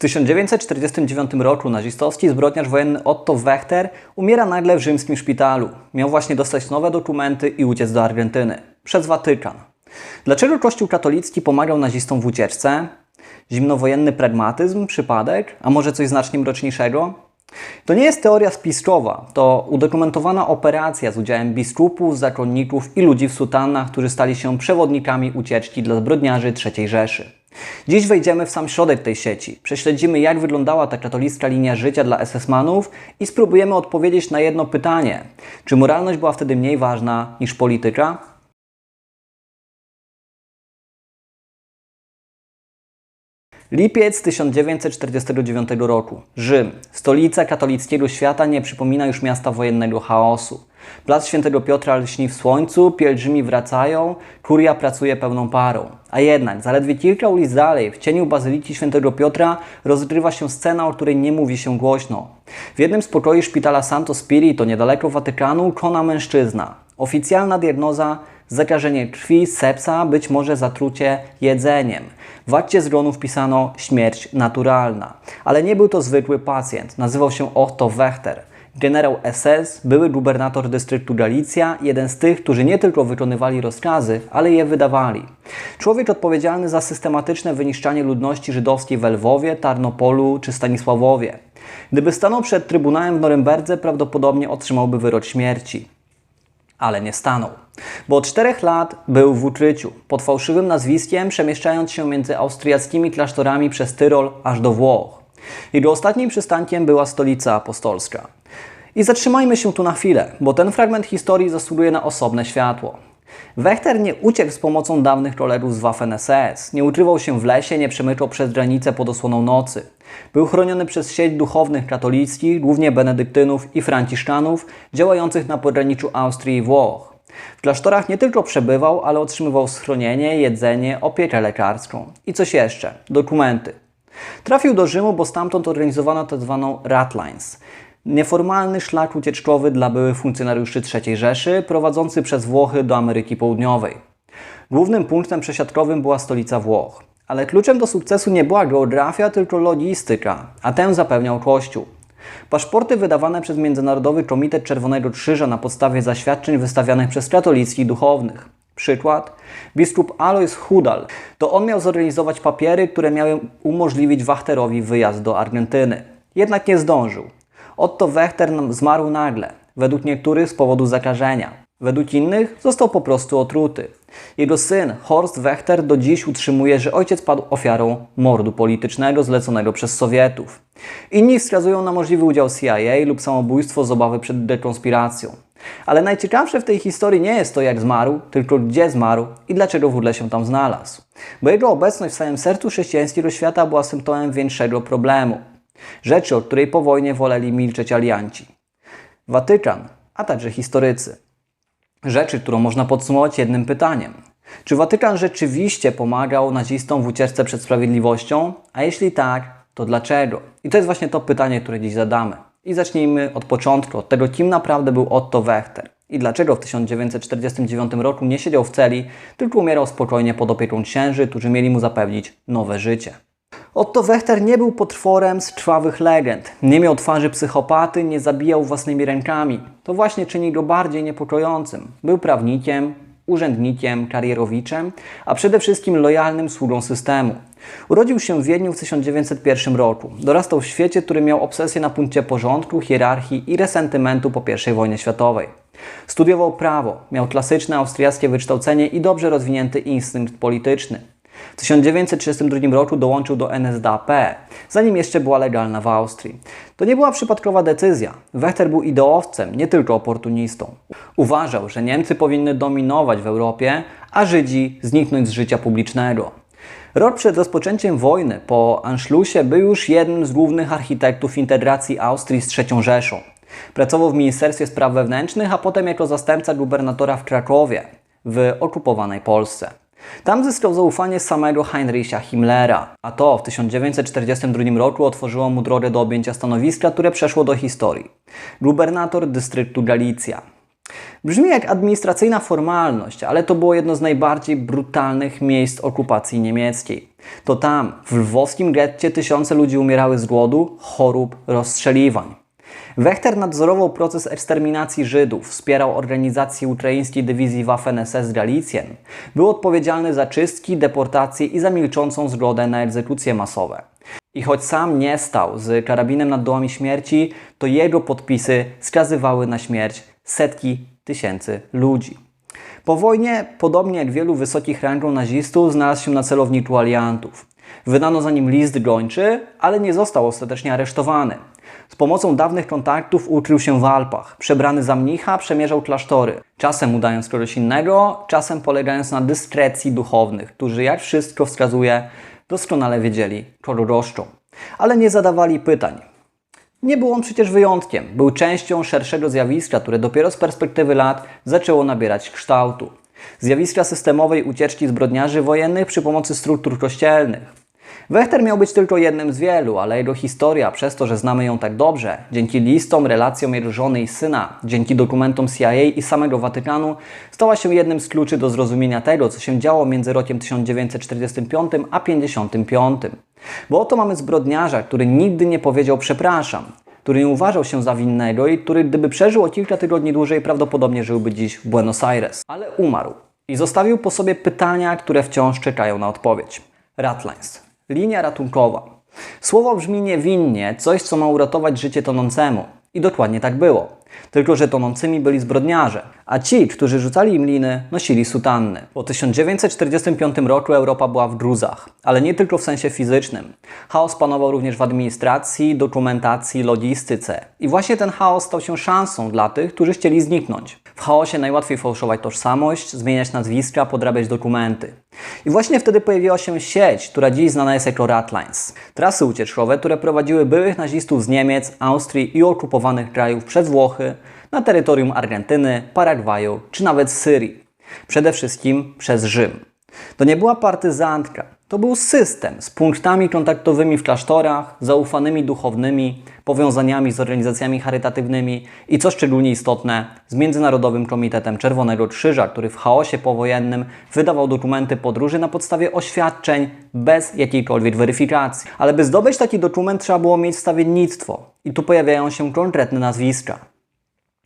1949 roku nazistowski zbrodniarz wojenny Otto Wechter umiera nagle w rzymskim szpitalu. Miał właśnie dostać nowe dokumenty i uciec do Argentyny. Przez Watykan. Dlaczego Kościół katolicki pomagał nazistom w ucieczce? Zimnowojenny pragmatyzm? Przypadek? A może coś znacznie mroczniejszego? To nie jest teoria spiskowa, to udokumentowana operacja z udziałem biskupów, zakonników i ludzi w sutannach, którzy stali się przewodnikami ucieczki dla zbrodniarzy III Rzeszy. Dziś wejdziemy w sam środek tej sieci, prześledzimy jak wyglądała ta katolicka linia życia dla SS-manów i spróbujemy odpowiedzieć na jedno pytanie. Czy moralność była wtedy mniej ważna niż polityka? Lipiec 1949 roku. Rzym, stolica katolickiego świata, nie przypomina już miasta wojennego chaosu. Plac Świętego Piotra lśni w słońcu, pielgrzymi wracają, kuria pracuje pełną parą. A jednak, zaledwie kilka ulic dalej, w cieniu Bazyliki Świętego Piotra rozgrywa się scena, o której nie mówi się głośno. W jednym z pokoi szpitala Santo Spirito, niedaleko Watykanu, kona mężczyzna. Oficjalna diagnoza zakażenie krwi, sepsa, być może zatrucie jedzeniem. W akcie zgonu wpisano śmierć naturalna. Ale nie był to zwykły pacjent. Nazywał się Otto Wechter. Generał SS, były gubernator dystryktu Galicja, jeden z tych, którzy nie tylko wykonywali rozkazy, ale je wydawali. Człowiek odpowiedzialny za systematyczne wyniszczanie ludności żydowskiej w Lwowie, Tarnopolu czy Stanisławowie. Gdyby stanął przed trybunałem w Norymberdze, prawdopodobnie otrzymałby wyrok śmierci ale nie stanął. Bo od czterech lat był w ukryciu, pod fałszywym nazwiskiem, przemieszczając się między austriackimi klasztorami przez Tyrol aż do Włoch. Jego ostatnim przystankiem była stolica apostolska. I zatrzymajmy się tu na chwilę, bo ten fragment historii zasługuje na osobne światło. Wechter nie uciekł z pomocą dawnych kolegów z Waffen-SS, nie ukrywał się w lesie, nie przemykał przez granicę pod osłoną nocy. Był chroniony przez sieć duchownych katolickich, głównie benedyktynów i franciszkanów, działających na pograniczu Austrii i Włoch. W klasztorach nie tylko przebywał, ale otrzymywał schronienie, jedzenie, opiekę lekarską i coś jeszcze dokumenty. Trafił do Rzymu, bo stamtąd organizowano tzw. Tak Ratlines Nieformalny szlak ucieczkowy dla byłych funkcjonariuszy III Rzeszy, prowadzący przez Włochy do Ameryki Południowej. Głównym punktem przesiadkowym była stolica Włoch. Ale kluczem do sukcesu nie była geografia, tylko logistyka, a tę zapewniał Kościół. Paszporty wydawane przez Międzynarodowy Komitet Czerwonego Krzyża na podstawie zaświadczeń wystawianych przez katolickich duchownych. Przykład. Biskup Alois Hudal. To on miał zorganizować papiery, które miały umożliwić Wachterowi wyjazd do Argentyny. Jednak nie zdążył. Otto Wechter zmarł nagle, według niektórych z powodu zakażenia. Według innych został po prostu otruty. Jego syn, Horst Wechter, do dziś utrzymuje, że ojciec padł ofiarą mordu politycznego zleconego przez Sowietów. Inni wskazują na możliwy udział CIA lub samobójstwo z obawy przed dekonspiracją. Ale najciekawsze w tej historii nie jest to, jak zmarł, tylko gdzie zmarł i dlaczego w ogóle się tam znalazł. Bo jego obecność w samym sercu chrześcijańskiego świata była symptomem większego problemu. Rzeczy, o której po wojnie woleli milczeć alianci. Watykan, a także historycy. Rzeczy, którą można podsumować jednym pytaniem. Czy Watykan rzeczywiście pomagał nazistom w ucieczce przed sprawiedliwością? A jeśli tak, to dlaczego? I to jest właśnie to pytanie, które dziś zadamy. I zacznijmy od początku, od tego, kim naprawdę był Otto Wechter i dlaczego w 1949 roku nie siedział w celi, tylko umierał spokojnie pod opieką księży, którzy mieli mu zapewnić nowe życie. Otto Wechter nie był potworem z krwawych legend. Nie miał twarzy psychopaty, nie zabijał własnymi rękami. To właśnie czyni go bardziej niepokojącym. Był prawnikiem, urzędnikiem, karierowiczem, a przede wszystkim lojalnym sługą systemu. Urodził się w Wiedniu w 1901 roku. Dorastał w świecie, który miał obsesję na punkcie porządku, hierarchii i resentymentu po I wojnie światowej. Studiował prawo, miał klasyczne austriackie wykształcenie i dobrze rozwinięty instynkt polityczny. W 1932 roku dołączył do NSDAP, zanim jeszcze była legalna w Austrii. To nie była przypadkowa decyzja. Wechter był ideowcem, nie tylko oportunistą. Uważał, że Niemcy powinny dominować w Europie, a Żydzi zniknąć z życia publicznego. Rok przed rozpoczęciem wojny po Anschlussie był już jednym z głównych architektów integracji Austrii z III Rzeszą. Pracował w Ministerstwie Spraw Wewnętrznych, a potem jako zastępca gubernatora w Krakowie, w okupowanej Polsce. Tam zyskał zaufanie samego Heinricha Himmlera, a to w 1942 roku otworzyło mu drogę do objęcia stanowiska, które przeszło do historii. Gubernator dystryktu Galicja. Brzmi jak administracyjna formalność, ale to było jedno z najbardziej brutalnych miejsc okupacji niemieckiej. To tam, w lwowskim getcie, tysiące ludzi umierały z głodu, chorób, rozstrzeliwań. Wechter nadzorował proces eksterminacji Żydów, wspierał organizację ukraińskiej dywizji Waffen-SS Galicjen, był odpowiedzialny za czystki, deportacje i za milczącą zgodę na egzekucje masowe. I choć sam nie stał z karabinem nad dołami śmierci, to jego podpisy skazywały na śmierć setki tysięcy ludzi. Po wojnie, podobnie jak wielu wysokich rangą nazistów, znalazł się na celowniku aliantów. Wydano za nim list gończy, ale nie został ostatecznie aresztowany. Z pomocą dawnych kontaktów ukrył się w Alpach. Przebrany za mnicha przemierzał klasztory, czasem udając kogoś innego, czasem polegając na dyskrecji duchownych, którzy, jak wszystko wskazuje, doskonale wiedzieli, kogo roszczą. Ale nie zadawali pytań. Nie był on przecież wyjątkiem. Był częścią szerszego zjawiska, które dopiero z perspektywy lat zaczęło nabierać kształtu. Zjawiska systemowej ucieczki zbrodniarzy wojennych przy pomocy struktur kościelnych. Wechter miał być tylko jednym z wielu, ale jego historia, przez to, że znamy ją tak dobrze, dzięki listom, relacjom jego żony i syna, dzięki dokumentom CIA i samego Watykanu, stała się jednym z kluczy do zrozumienia tego, co się działo między rokiem 1945 a 1955. Bo oto mamy zbrodniarza, który nigdy nie powiedział przepraszam, który nie uważał się za winnego i który, gdyby przeżył o kilka tygodni dłużej, prawdopodobnie żyłby dziś w Buenos Aires. Ale umarł i zostawił po sobie pytania, które wciąż czekają na odpowiedź. Ratlines. Linia ratunkowa. Słowo brzmi niewinnie, coś co ma uratować życie tonącemu. I dokładnie tak było. Tylko, że tonącymi byli zbrodniarze, a ci, którzy rzucali im liny, nosili sutanny. Po 1945 roku Europa była w gruzach, ale nie tylko w sensie fizycznym. Chaos panował również w administracji, dokumentacji, logistyce. I właśnie ten chaos stał się szansą dla tych, którzy chcieli zniknąć. W chaosie najłatwiej fałszować tożsamość, zmieniać nazwiska, podrabiać dokumenty. I właśnie wtedy pojawiła się sieć, która dziś znana jest jako Ratlines. Trasy ucieczkowe, które prowadziły byłych nazistów z Niemiec, Austrii i okupowanych krajów przez Włochy na terytorium Argentyny, Paragwaju czy nawet Syrii. Przede wszystkim przez Rzym. To nie była partyzantka, to był system z punktami kontaktowymi w klasztorach, zaufanymi duchownymi, powiązaniami z organizacjami charytatywnymi i co szczególnie istotne, z Międzynarodowym Komitetem Czerwonego Krzyża, który w chaosie powojennym wydawał dokumenty podróży na podstawie oświadczeń bez jakiejkolwiek weryfikacji. Ale by zdobyć taki dokument trzeba było mieć stawiennictwo i tu pojawiają się konkretne nazwiska.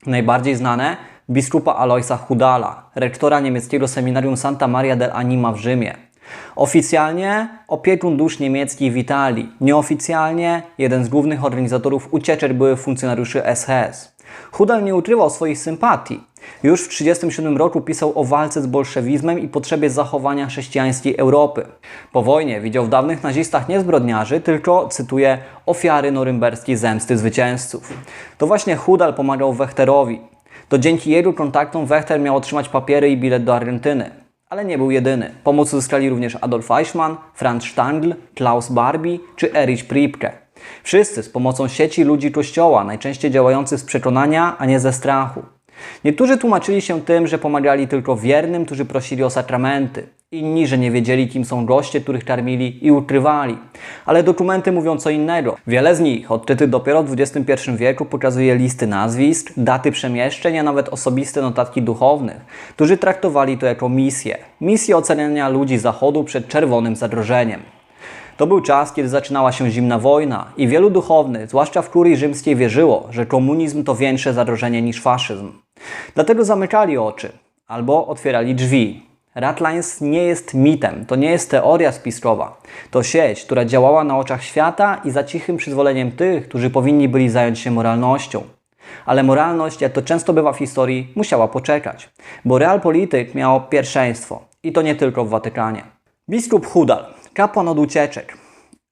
Najbardziej znane biskupa Aloisa Hudala, rektora niemieckiego seminarium Santa Maria del Anima w Rzymie. Oficjalnie opiekun dusz niemieckich w Italii, nieoficjalnie jeden z głównych organizatorów ucieczek byłych funkcjonariuszy SS. Hudal nie ukrywał swoich sympatii. Już w 1937 roku pisał o walce z bolszewizmem i potrzebie zachowania chrześcijańskiej Europy. Po wojnie widział w dawnych nazistach nie zbrodniarzy, tylko, cytuję, ofiary norymberskiej zemsty zwycięzców. To właśnie Hudal pomagał Wechterowi. To dzięki jego kontaktom Wechter miał otrzymać papiery i bilet do Argentyny. Ale nie był jedyny. Pomoc uzyskali również Adolf Eichmann, Franz Stangl, Klaus Barbie czy Erich Priebke. Wszyscy z pomocą sieci ludzi kościoła, najczęściej działających z przekonania, a nie ze strachu. Niektórzy tłumaczyli się tym, że pomagali tylko wiernym, którzy prosili o sakramenty. Inni, że nie wiedzieli, kim są goście, których karmili i ukrywali. Ale dokumenty mówią co innego. Wiele z nich, odkrytych dopiero w XXI wieku, pokazuje listy nazwisk, daty przemieszczeń, a nawet osobiste notatki duchownych, którzy traktowali to jako misję. Misję oceniania ludzi Zachodu przed czerwonym zagrożeniem. To był czas, kiedy zaczynała się zimna wojna i wielu duchownych, zwłaszcza w kurii rzymskiej, wierzyło, że komunizm to większe zagrożenie niż faszyzm. Dlatego zamykali oczy albo otwierali drzwi. Ratlines nie jest mitem, to nie jest teoria spiskowa. To sieć, która działała na oczach świata i za cichym przyzwoleniem tych, którzy powinni byli zająć się moralnością. Ale moralność, jak to często bywa w historii, musiała poczekać, bo realpolityk miał pierwszeństwo i to nie tylko w Watykanie. Biskup Hudal, kapłan od ucieczek,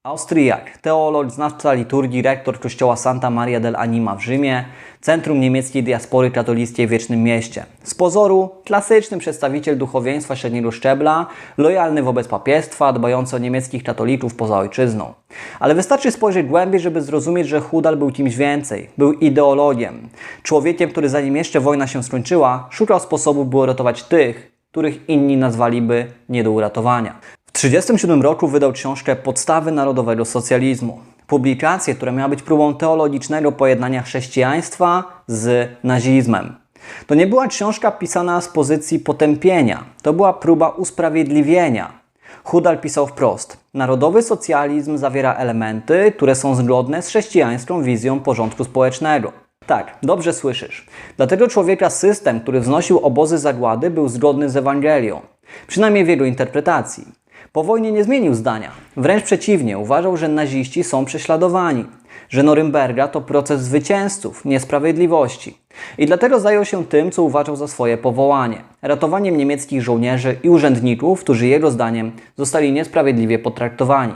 Austriak, teolog, znawca liturgii, rektor kościoła Santa Maria del Anima w Rzymie, centrum niemieckiej diaspory katolickiej w Wiecznym Mieście. Z pozoru klasyczny przedstawiciel duchowieństwa średniego szczebla, lojalny wobec papiestwa, dbający o niemieckich katolików poza ojczyzną. Ale wystarczy spojrzeć głębiej, żeby zrozumieć, że Hudal był kimś więcej. Był ideologiem. Człowiekiem, który zanim jeszcze wojna się skończyła, szukał sposobu, by uratować tych, których inni nazwaliby nie do uratowania. W 1937 roku wydał książkę Podstawy Narodowego Socjalizmu. Publikację, która miała być próbą teologicznego pojednania chrześcijaństwa z nazizmem. To nie była książka pisana z pozycji potępienia, to była próba usprawiedliwienia. Hudal pisał wprost: Narodowy socjalizm zawiera elementy, które są zgodne z chrześcijańską wizją porządku społecznego. Tak, dobrze słyszysz. Dla tego człowieka system, który wznosił obozy zagłady, był zgodny z Ewangelią, przynajmniej w jego interpretacji. Po wojnie nie zmienił zdania. Wręcz przeciwnie, uważał, że naziści są prześladowani, że Norymberga to proces zwycięzców, niesprawiedliwości. I dlatego zajął się tym, co uważał za swoje powołanie ratowaniem niemieckich żołnierzy i urzędników, którzy jego zdaniem zostali niesprawiedliwie potraktowani.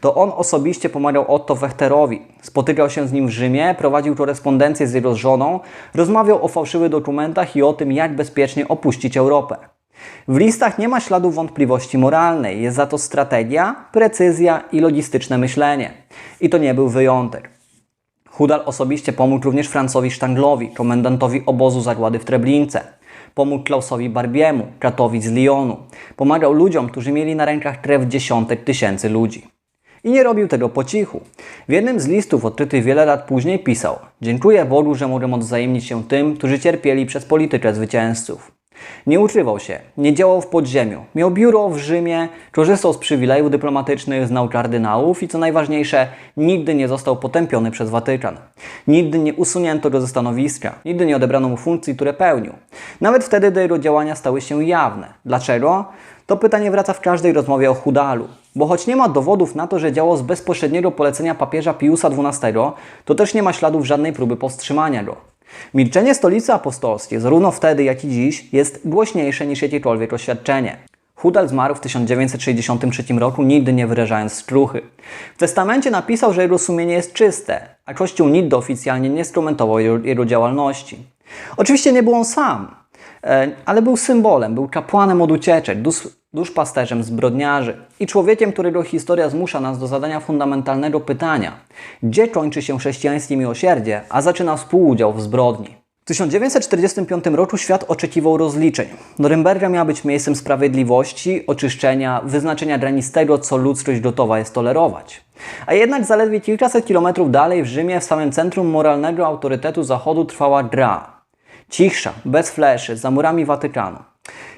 To on osobiście pomagał Otto Wechterowi. Spotykał się z nim w Rzymie, prowadził korespondencję z jego żoną, rozmawiał o fałszywych dokumentach i o tym, jak bezpiecznie opuścić Europę. W listach nie ma śladu wątpliwości moralnej, jest za to strategia, precyzja i logistyczne myślenie. I to nie był wyjątek. Hudal osobiście pomógł również Francowi Sztanglowi, komendantowi obozu zagłady w Treblince. Pomógł Klausowi Barbiemu, katowi z Lyonu. Pomagał ludziom, którzy mieli na rękach krew dziesiątek tysięcy ludzi. I nie robił tego po cichu. W jednym z listów odkrytych wiele lat później pisał Dziękuję Bogu, że mogę odwzajemnić się tym, którzy cierpieli przez politykę zwycięzców. Nie ukrywał się, nie działał w podziemiu. Miał biuro w Rzymie, korzystał z przywilejów dyplomatycznych, znał kardynałów i co najważniejsze, nigdy nie został potępiony przez Watykan. Nigdy nie usunięto go ze stanowiska, nigdy nie odebrano mu funkcji, które pełnił. Nawet wtedy, gdy jego działania stały się jawne. Dlaczego? To pytanie wraca w każdej rozmowie o Hudalu. Bo choć nie ma dowodów na to, że działał z bezpośredniego polecenia papieża Piusa XII, to też nie ma śladów żadnej próby powstrzymania go. Milczenie stolicy apostolskiej, zarówno wtedy, jak i dziś, jest głośniejsze niż jakiekolwiek oświadczenie. Hudal zmarł w 1963 roku, nigdy nie wyrażając skruchy. W testamencie napisał, że jego sumienie jest czyste, a Kościół nigdy oficjalnie nie skomentował jego, działalności. Oczywiście nie był on sam, e, ale był symbolem, był kapłanem od ucieczek, duszpasterzem zbrodniarzy i człowiekiem, którego historia zmusza nas do zadania fundamentalnego pytania: gdzie kończy się chrześcijańskie miłosierdzie, a zaczyna współudział w zbrodni? W 1945 roku świat oczekiwał rozliczeń. Norymberga miała być miejscem sprawiedliwości, oczyszczenia, wyznaczenia granic tego, co ludzkość gotowa jest tolerować. A jednak zaledwie kilkaset kilometrów dalej w Rzymie, w samym centrum moralnego autorytetu Zachodu trwała gra. Cichsza, bez fleszy, za murami Watykanu.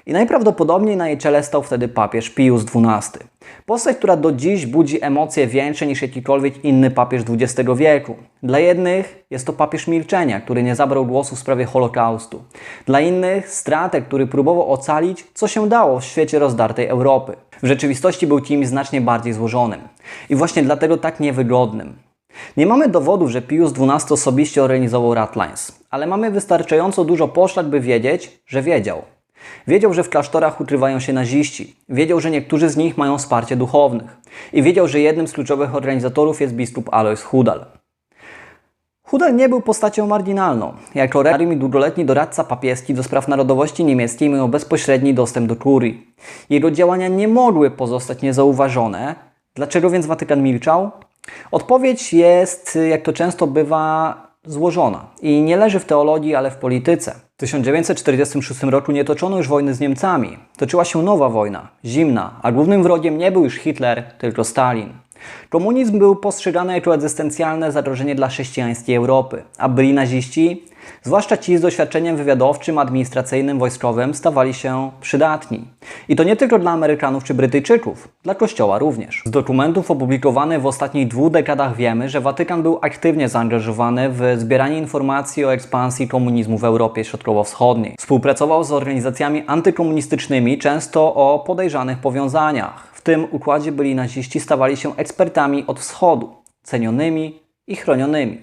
I najprawdopodobniej na jej czele stał wtedy papież Pius XII. Postać, która do dziś budzi emocje większe niż jakikolwiek inny papież XX wieku. Dla jednych jest to papież milczenia, który nie zabrał głosu w sprawie Holokaustu. Dla innych strateg, który próbował ocalić, co się dało w świecie rozdartej Europy. W rzeczywistości był kimś znacznie bardziej złożonym. I właśnie dlatego tak niewygodnym. Nie mamy dowodów, że Pius XII osobiście organizował Ratlines, ale mamy wystarczająco dużo poszlak, by wiedzieć, że wiedział. Wiedział, że w klasztorach ukrywają się naziści. Wiedział, że niektórzy z nich mają wsparcie duchownych. I wiedział, że jednym z kluczowych organizatorów jest biskup Alois Hudal. Hudal nie był postacią marginalną. Jako rarium i długoletni doradca papieski do spraw narodowości niemieckiej miał bezpośredni dostęp do kurii. Jego działania nie mogły pozostać niezauważone. Dlaczego więc Watykan milczał? Odpowiedź jest, jak to często bywa, złożona i nie leży w teologii, ale w polityce. W 1946 roku nie toczono już wojny z Niemcami. Toczyła się nowa wojna, zimna, a głównym wrogiem nie był już Hitler, tylko Stalin. Komunizm był postrzegany jako egzystencjalne zagrożenie dla chrześcijańskiej Europy, a byli naziści, zwłaszcza ci z doświadczeniem wywiadowczym, administracyjnym, wojskowym, stawali się przydatni. I to nie tylko dla Amerykanów czy Brytyjczyków, dla Kościoła również. Z dokumentów opublikowanych w ostatnich dwóch dekadach wiemy, że Watykan był aktywnie zaangażowany w zbieranie informacji o ekspansji komunizmu w Europie Środkowo-Wschodniej. Współpracował z organizacjami antykomunistycznymi, często o podejrzanych powiązaniach. W tym układzie byli naziści stawali się ekspertami od wschodu, cenionymi i chronionymi.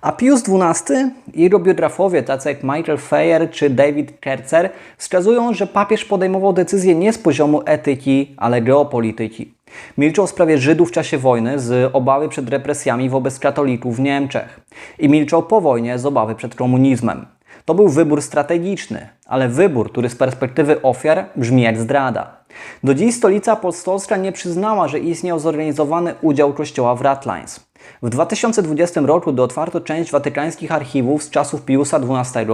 A Pius XII i jego biografowie, tacy jak Michael Feyer czy David Kerzer, wskazują, że papież podejmował decyzje nie z poziomu etyki, ale geopolityki. Milczał w sprawie Żydów w czasie wojny z obawy przed represjami wobec katolików w Niemczech i milczał po wojnie z obawy przed komunizmem. To był wybór strategiczny, ale wybór, który z perspektywy ofiar brzmi jak zdrada. Do dziś stolica apostolska nie przyznała, że istniał zorganizowany udział kościoła w Ratlines. W 2020 roku, gdy otwarto część watykańskich archiwów z czasów Piusa XII,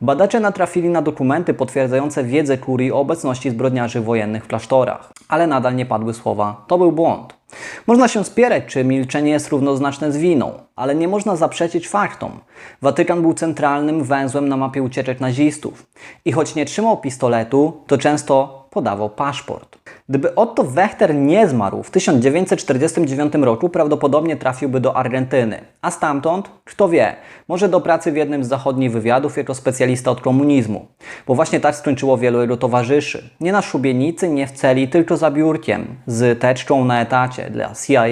badacze natrafili na dokumenty potwierdzające wiedzę kurii o obecności zbrodniarzy wojennych w klasztorach. Ale nadal nie padły słowa, to był błąd. Można się spierać, czy milczenie jest równoznaczne z winą, ale nie można zaprzeczyć faktom. Watykan był centralnym węzłem na mapie ucieczek nazistów i choć nie trzymał pistoletu, to często podawał paszport. Gdyby Otto Wechter nie zmarł w 1949 roku, prawdopodobnie trafiłby do Argentyny, a stamtąd, kto wie, może do pracy w jednym z zachodnich wywiadów jako specjalista od komunizmu. Bo właśnie tak skończyło wielu jego towarzyszy. Nie na szubienicy, nie w celi, tylko za biurkiem, z teczką na etacie dla CIA,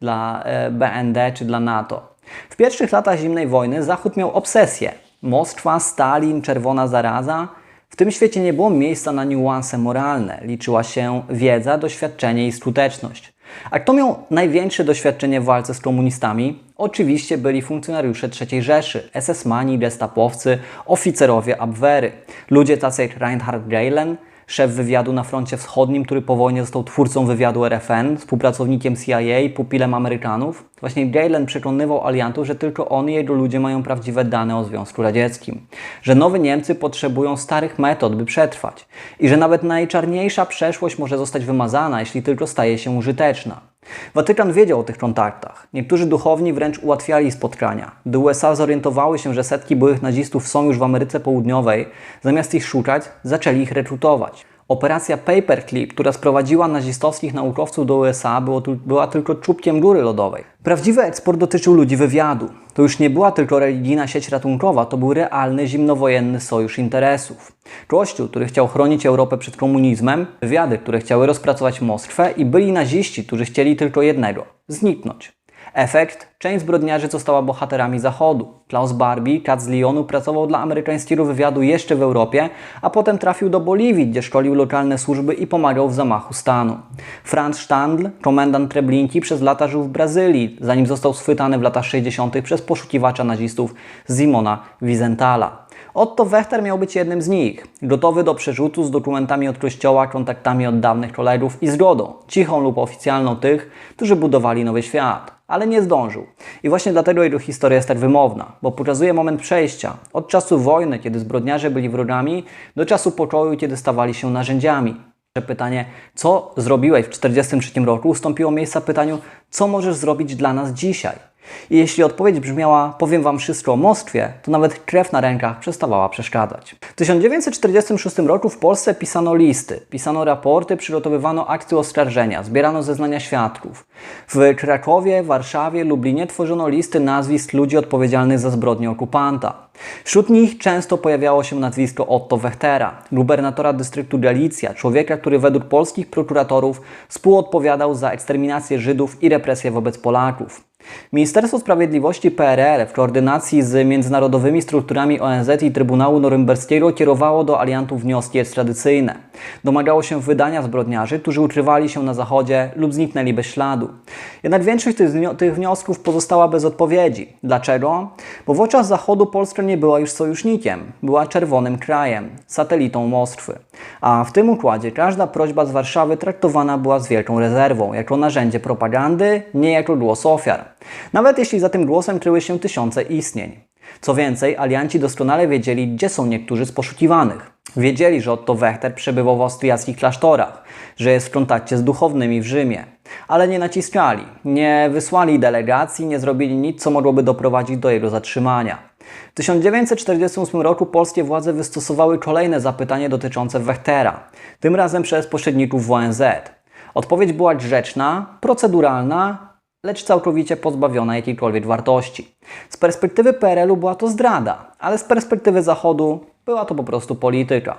dla e, BND czy dla NATO. W pierwszych latach zimnej wojny Zachód miał obsesję. Moskwa, Stalin, czerwona zaraza – w tym świecie nie było miejsca na niuanse moralne, liczyła się wiedza, doświadczenie i skuteczność. A kto miał największe doświadczenie w walce z komunistami? Oczywiście byli funkcjonariusze III Rzeszy, SS-mani, gestapowcy, oficerowie Abwehry, ludzie tacy jak Reinhard Gehlen, szef wywiadu na froncie wschodnim, który po wojnie został twórcą wywiadu RFN, współpracownikiem CIA, pupilem Amerykanów. Właśnie Galen przekonywał aliantów, że tylko on i jego ludzie mają prawdziwe dane o Związku Radzieckim, że nowe Niemcy potrzebują starych metod, by przetrwać i że nawet najczarniejsza przeszłość może zostać wymazana, jeśli tylko staje się użyteczna. Watykan wiedział o tych kontaktach. Niektórzy duchowni wręcz ułatwiali spotkania. Gdy USA zorientowały się, że setki byłych nazistów są już w Ameryce Południowej, zamiast ich szukać, zaczęli ich rekrutować. Operacja Paperclip, która sprowadziła nazistowskich naukowców do USA, było, była tylko czubkiem góry lodowej. Prawdziwy eksport dotyczył ludzi wywiadu. To już nie była tylko religijna sieć ratunkowa, to był realny zimnowojenny sojusz interesów. Kościół, który chciał chronić Europę przed komunizmem, wywiady, które chciały rozpracować Moskwę i byli naziści, którzy chcieli tylko jednego zniknąć. Efekt? Część zbrodniarzy została bohaterami Zachodu. Klaus Barbie, kat z Lyonu, pracował dla amerykańskiego wywiadu jeszcze w Europie, a potem trafił do Boliwii, gdzie szkolił lokalne służby i pomagał w zamachu stanu. Franz Standl, komendant Treblinki, przez lata żył w Brazylii, zanim został schwytany w latach 60. przez poszukiwacza nazistów Simona Wiesenthala. Otto Wechter miał być jednym z nich, gotowy do przerzutu z dokumentami od kościoła, kontaktami od dawnych kolegów i zgodą, cichą lub oficjalną tych, którzy budowali nowy świat ale nie zdążył. I właśnie dlatego jego historia jest tak wymowna, bo pokazuje moment przejścia od czasu wojny, kiedy zbrodniarze byli wrogami, do czasu pokoju, kiedy stawali się narzędziami. Pytanie, co zrobiłeś w 1943 roku, ustąpiło miejsca pytaniu, co możesz zrobić dla nas dzisiaj? I jeśli odpowiedź brzmiała, powiem Wam wszystko o Moskwie, to nawet krew na rękach przestawała przeszkadzać. W 1946 roku w Polsce pisano listy, pisano raporty, przygotowywano akty oskarżenia, zbierano zeznania świadków. W Krakowie, Warszawie, Lublinie tworzono listy nazwisk ludzi odpowiedzialnych za zbrodnie okupanta. Wśród nich często pojawiało się nazwisko Otto Wechtera, gubernatora dystryktu Galicja, człowieka, który według polskich prokuratorów współodpowiadał za eksterminację Żydów i represje wobec Polaków. Ministerstwo Sprawiedliwości PRL w koordynacji z międzynarodowymi strukturami ONZ i Trybunału Norymberskiego kierowało do aliantów wnioski ekstradycyjne. Domagało się wydania zbrodniarzy, którzy ukrywali się na Zachodzie lub zniknęli bez śladu. Jednak większość tych wniosków pozostała bez odpowiedzi. Dlaczego? Bo w oczach Zachodu Polska nie była już sojusznikiem, była czerwonym krajem, satelitą Moskwy. A w tym układzie każda prośba z Warszawy traktowana była z wielką rezerwą, jako narzędzie propagandy, nie jako głos ofiar. Nawet jeśli za tym głosem kryły się tysiące istnień. Co więcej, alianci doskonale wiedzieli, gdzie są niektórzy z poszukiwanych. Wiedzieli, że Otto Wechter przebywał w austriackich klasztorach, że jest w kontakcie z duchownymi w Rzymie. Ale nie naciskali, nie wysłali delegacji, nie zrobili nic, co mogłoby doprowadzić do jego zatrzymania. W 1948 roku polskie władze wystosowały kolejne zapytanie dotyczące Wechtera, tym razem przez pośredników w ONZ. Odpowiedź była grzeczna, proceduralna lecz całkowicie pozbawiona jakiejkolwiek wartości. Z perspektywy PRL-u była to zdrada, ale z perspektywy Zachodu była to po prostu polityka.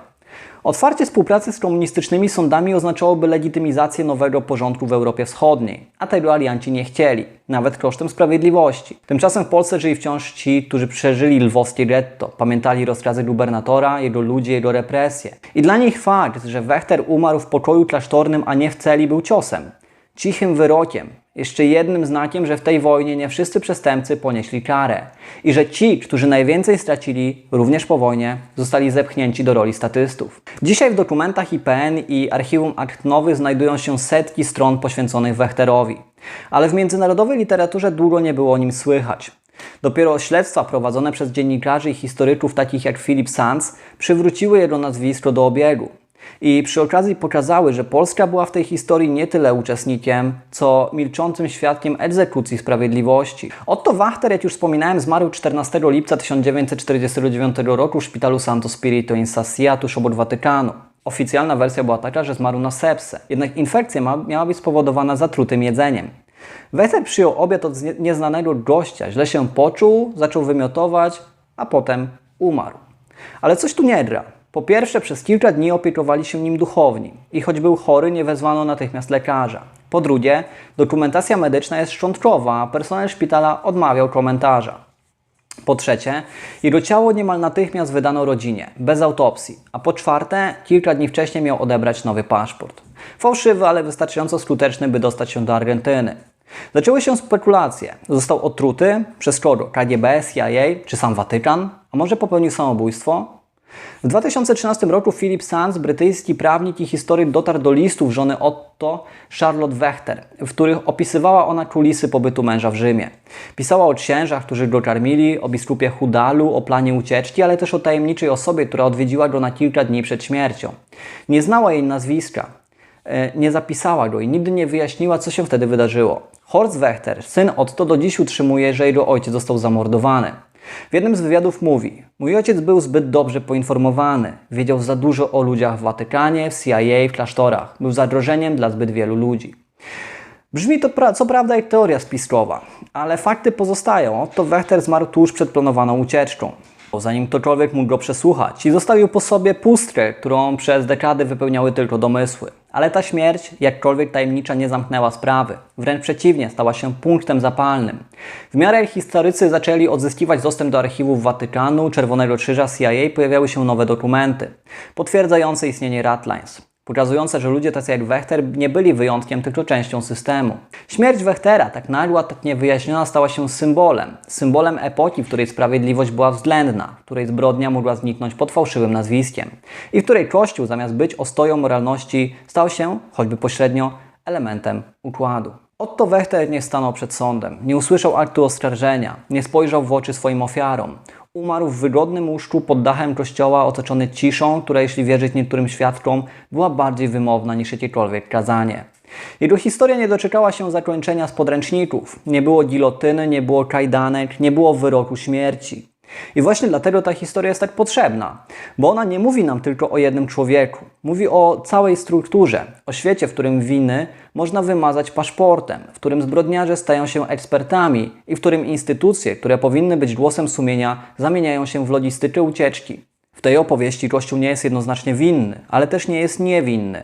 Otwarcie współpracy z komunistycznymi sądami oznaczałoby legitymizację nowego porządku w Europie Wschodniej, a tego alianci nie chcieli, nawet kosztem sprawiedliwości. Tymczasem w Polsce żyli wciąż ci, którzy przeżyli lwowskie getto, pamiętali rozkazy gubernatora, jego ludzi, jego represje. I dla nich fakt, że Wechter umarł w pokoju klasztornym, a nie w celi, był ciosem, cichym wyrokiem, jeszcze jednym znakiem, że w tej wojnie nie wszyscy przestępcy ponieśli karę i że ci, którzy najwięcej stracili również po wojnie, zostali zepchnięci do roli statystów. Dzisiaj w dokumentach IPN i Archiwum Akt Nowych znajdują się setki stron poświęconych Wechterowi. Ale w międzynarodowej literaturze długo nie było o nim słychać. Dopiero śledztwa prowadzone przez dziennikarzy i historyków takich jak Philip Sands przywróciły jego nazwisko do obiegu. I przy okazji pokazały, że Polska była w tej historii nie tyle uczestnikiem, co milczącym świadkiem egzekucji sprawiedliwości. Otto Wachter, jak już wspominałem, zmarł 14 lipca 1949 roku w szpitalu Santo Spirito in Sassia, tuż obok Watykanu. Oficjalna wersja była taka, że zmarł na sepsę, jednak infekcja miała być spowodowana zatrutym jedzeniem. Weter przyjął obiad od nieznanego gościa, źle się poczuł, zaczął wymiotować, a potem umarł. Ale coś tu nie gra. Po pierwsze, przez kilka dni opiekowali się nim duchowni i choć był chory, nie wezwano natychmiast lekarza. Po drugie, dokumentacja medyczna jest szczątkowa, a personel szpitala odmawiał komentarza. Po trzecie, jego ciało niemal natychmiast wydano rodzinie, bez autopsji, a po czwarte, kilka dni wcześniej miał odebrać nowy paszport. Fałszywy, ale wystarczająco skuteczny, by dostać się do Argentyny. Zaczęły się spekulacje. Został otruty przez kogo? KGB, CIA czy sam Watykan? A może popełnił samobójstwo? W 2013 roku Philip Sands, brytyjski prawnik i historyk, dotarł do listów żony Otto, Charlotte Wechter, w których opisywała ona kulisy pobytu męża w Rzymie. Pisała o księżach, którzy go karmili, o biskupie Hudalu, o planie ucieczki, ale też o tajemniczej osobie, która odwiedziła go na kilka dni przed śmiercią. Nie znała jej nazwiska, e, nie zapisała go i nigdy nie wyjaśniła, co się wtedy wydarzyło. Horst Wechter, syn Otto, do dziś utrzymuje, że jego ojciec został zamordowany. W jednym z wywiadów mówi: Mój ojciec był zbyt dobrze poinformowany. Wiedział za dużo o ludziach w Watykanie, w CIA, w klasztorach. Był zagrożeniem dla zbyt wielu ludzi. Brzmi to pra- co prawda jak teoria spiskowa, ale fakty pozostają. Otto Wechter zmarł tuż przed planowaną ucieczką. Zanim ktokolwiek mógł go przesłuchać i zostawił po sobie pustkę, którą przez dekady wypełniały tylko domysły. Ale ta śmierć, jakkolwiek tajemnicza, nie zamknęła sprawy. Wręcz przeciwnie, stała się punktem zapalnym. W miarę historycy zaczęli odzyskiwać dostęp do archiwów Watykanu, Czerwonego Krzyża, CIA, pojawiały się nowe dokumenty, potwierdzające istnienie Ratlines pokazujące, że ludzie tacy jak Wechter nie byli wyjątkiem, tylko częścią systemu. Śmierć Wechtera, tak nagła, tak niewyjaśniona, stała się symbolem. Symbolem epoki, w której sprawiedliwość była względna, w której zbrodnia mogła zniknąć pod fałszywym nazwiskiem i w której Kościół, zamiast być ostoją moralności, stał się, choćby pośrednio, elementem układu. Otto Wechter nie stanął przed sądem, nie usłyszał aktu oskarżenia, nie spojrzał w oczy swoim ofiarom. Umarł w wygodnym łóżku pod dachem kościoła, otoczony ciszą, która, jeśli wierzyć niektórym świadkom, była bardziej wymowna niż jakiekolwiek kazanie. Jego historia nie doczekała się zakończenia z podręczników. Nie było gilotyny, nie było kajdanek, nie było wyroku śmierci. I właśnie dlatego ta historia jest tak potrzebna, bo ona nie mówi nam tylko o jednym człowieku. Mówi o całej strukturze, o świecie, w którym winy można wymazać paszportem, w którym zbrodniarze stają się ekspertami i w którym instytucje, które powinny być głosem sumienia, zamieniają się w logistykę ucieczki. W tej opowieści Kościół nie jest jednoznacznie winny, ale też nie jest niewinny.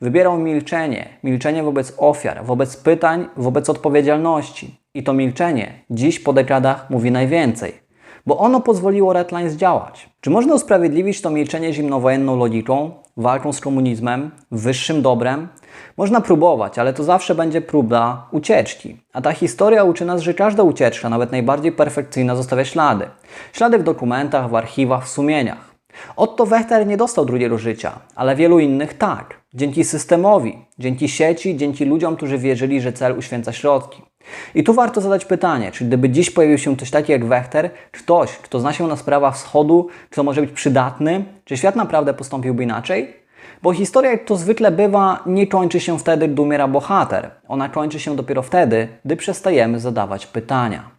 Wybierał milczenie, milczenie wobec ofiar, wobec pytań, wobec odpowiedzialności. I to milczenie dziś po dekadach mówi najwięcej bo ono pozwoliło Redlines działać. Czy można usprawiedliwić to milczenie zimnowojenną logiką, walką z komunizmem, wyższym dobrem? Można próbować, ale to zawsze będzie próba ucieczki. A ta historia uczy nas, że każda ucieczka, nawet najbardziej perfekcyjna, zostawia ślady. Ślady w dokumentach, w archiwach, w sumieniach. Otto Wechter nie dostał drugiego życia, ale wielu innych tak. Dzięki systemowi, dzięki sieci, dzięki ludziom, którzy wierzyli, że cel uświęca środki. I tu warto zadać pytanie, czy gdyby dziś pojawił się ktoś taki jak Wechter, ktoś, kto zna się na sprawach wschodu, kto może być przydatny, czy świat naprawdę postąpiłby inaczej? Bo historia, jak to zwykle bywa, nie kończy się wtedy, gdy umiera bohater. Ona kończy się dopiero wtedy, gdy przestajemy zadawać pytania.